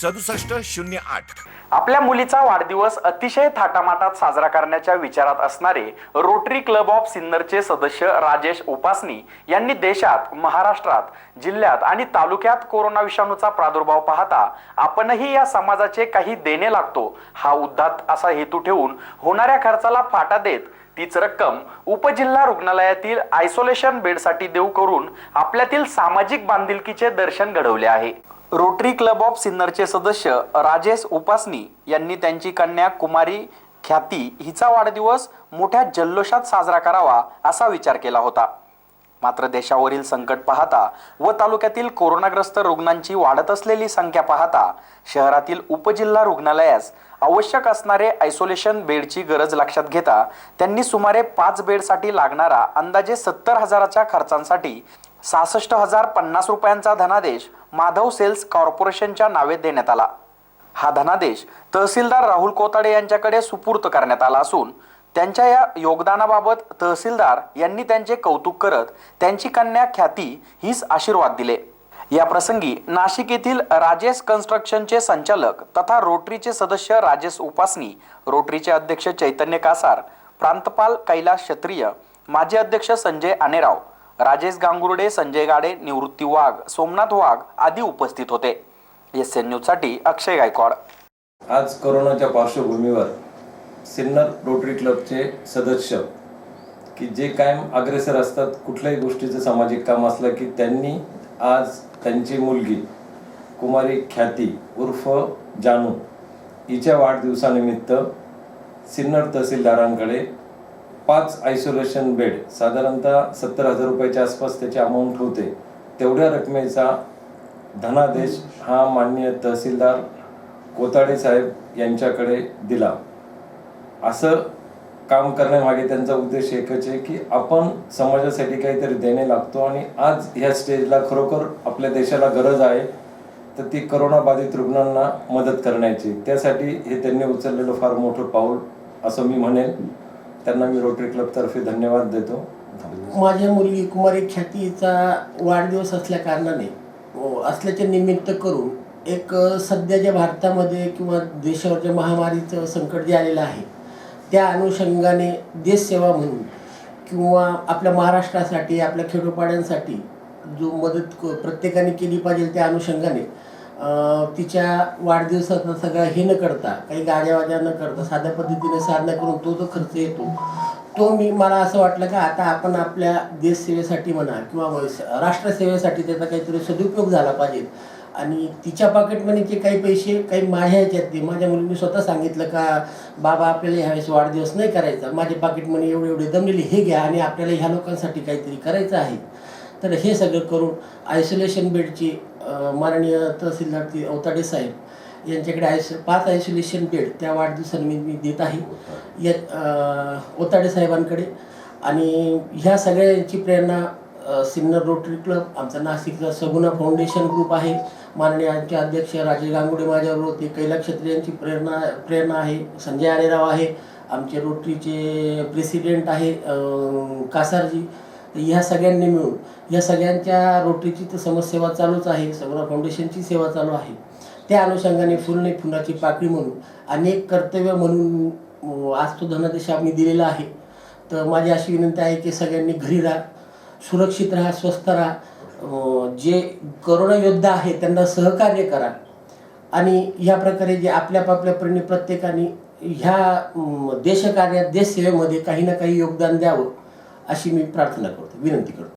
सदुसष्ट शून्य आठ. आपल्या मुलीचा वाढदिवस अतिशय थाटामाटात साजरा करण्याच्या विचारात असणारे रोटरी क्लब ऑफ सिन्नरचे सदस्य राजेश उपासनी यांनी देशात महाराष्ट्रात जिल्ह्यात आणि तालुक्यात कोरोना विषाणूचा प्रादुर्भाव पाहता आपणही या समाजाचे काही देणे लागतो हा उद्धात असा हेतू ठेवून होणाऱ्या खर्चाला फाटा देत तीच रक्कम उपजिल्हा रुग्णालयातील आयसोलेशन बेडसाठी देऊ करून आपल्यातील सामाजिक बांधिलकीचे दर्शन घडवले आहे. रोटरी क्लब ऑफ सिन्नरचे सदस्य राजेश उपासनी यांनी त्यांची कन्या कुमारी ख्याती हिचा वाढदिवस मोठ्या जल्लोषात साजरा करावा असा विचार केला होता. मात्र देशावरील संकट पाहता व तालुक्यातील कोरोनाग्रस्त रुग्णांची वाढत असलेली संख्या पाहता शहरातील उपजिल्हा रुग्णालयास आवश्यक असणारे आयसोलेशन बेडची गरज लक्षात घेता त्यांनी सुमारे पाच बेडसाठी लागणारा अंदाजे सत्तर हजाराच्या खर्चांसाठी सहासष्ट हजार पन्नास रुपयांचा धनादेश माधव सेल्स कॉर्पोरेशनच्या नावे देण्यात आला. हा धनादेश तहसीलदार राहुल कोताडे यांच्याकडे सुपूर्त करण्यात आला असून त्यांच्या या योगदानाबाबत तहसीलदार यांनी त्यांचे कौतुक करत त्यांची कन्या ख्याती हीच आशीर्वाद दिले. या प्रसंगी नाशिक येथील राजेश कन्स्ट्रक्शनचे संचालक तथा रोटरीचे सदस्य राजेश उपासनी रोटरीचे अध्यक्ष चैतन्य कासार प्रांतपाल कैलास क्षत्रिय माजी अध्यक्ष संजय आनेराव राजेश गांगुर्डे संजय गाडे निवृत्ती वाघ सोमनाथ वाघ आदी उपस्थित होते. एस एन न्यूजसाठी अक्षय गायकवाड. आज कोरोनाच्या पार्श्वभूमीवर सिन्नर रोटरी क्लबचे सदस्य की जे कायम अग्रेसर असतात कुठल्याही गोष्टीचं सामाजिक काम असलं की त्यांनी आज त्यांची मुलगी कुमारी ख्याती उर्फ जानू हिच्या वाढदिवसानिमित्त सिन्नर तहसीलदारांकडे पाच आयसोलेशन बेड साधारणतः सत्तर हजार रुपयाच्या आसपास त्याची अमाऊंट होते. तेवढ्या रकमेचा धनादेश हा माननीय तहसीलदार कोताडे साहेब यांच्याकडे दिला. असं काम करण्यामागे त्यांचा उद्देश एकच आहे की आपण समाजासाठी काहीतरी देणे लागतो आणि आज ह्या स्टेजला खरोखर आपल्या देशाला गरज आहे तर ती करोना बाधित रुग्णांना मदत करण्याची. त्यासाठी हे त्यांनी उचललेलं फार मोठं पाऊल असं मी म्हणेन. त्यांना मी रोटरी क्लबतर्फे धन्यवाद देतो. माझ्या मुलगी कुमारी ख्यातीचा वाढदिवस असल्या कारणाने असल्याचे निमित्त करून एक सध्याच्या भारतामध्ये किंवा देशावरच्या महामारीचं संकट जे आलेलं आहे त्या अनुषंगाने देशसेवा म्हणून किंवा आपल्या महाराष्ट्रासाठी आपल्या खेडोपाड्यांसाठी जो मदत प्रत्येकाने केली पाहिजे त्या अनुषंगाने तिच्या वाढदिवसातनं सगळं हे न करता काही गाड्या वाज्या न करता साध्या पद्धतीने साधना करून तो जो खर्च येतो तो मी मला असं वाटलं का आता आपण आपल्या देशसेवेसाठी म्हणा किंवा राष्ट्रसेवेसाठी त्याचा काहीतरी सदुपयोग झाला पाहिजे. आणि तिच्या पॉकेटमनीचे काही पैसे काही माझ्या ह्याच्यात ते माझ्या मुलीने स्वतः सांगितलं का बाबा आपल्याला ह्यावेळेस वाढदिवस नाही करायचा. माझे पॉकेट मनी एवढे एवढे दमलेले हे घ्या आणि आपल्याला ह्या लोकांसाठी काहीतरी करायचं आहे. तर हे सगळं करून आयसोलेशन बेडची माननीय तहसीलदार ती अवताडे साहेब यांच्याकडे आयसो पाच आयसोलेशन बेड त्या वाढदिवसानिमित्त मी देत आहे. या ओताडे साहेबांकडे. आणि ह्या सगळ्यांची प्रेरणा सिन्नर रोटरी क्लब आमचा नाशिकचा सगुणा फाउंडेशन ग्रुप आहे. माननीय आमचे अध्यक्ष राजेश गांगुडे माझ्यावर होते. कैलास क्षत्रिय यांची प्रेरणा प्रेरणा आहे. संजय आरेराव आहे. आमचे रोटरीचे प्रेसिडेंट आहे कासारजी. ह्या सगळ्यांनी मिळून या सगळ्यांच्या रोटरीची तर समाजसेवा चालूच आहे सगळं फाउंडेशनची सेवा चालू आहे. त्या अनुषंगाने फुल नाही फुलाची पाकळी म्हणून अनेक कर्तव्य म्हणून आज तो धनादेश आम्ही दिलेला आहे. तर माझी अशी विनंती आहे की सगळ्यांनी घरी राहा सुरक्षित राहा स्वस्थ राहा. जे करोना योद्धा आहे त्यांना सहकार्य करा. आणि ह्या प्रकारे जे आपल्या आपल्यापरीने प्रत्येकाने ह्या देशकार्यात देशसेवेमध्ये काही ना काही योगदान द्यावं. अशी मी प्रार्थना करतो विनंती करतो.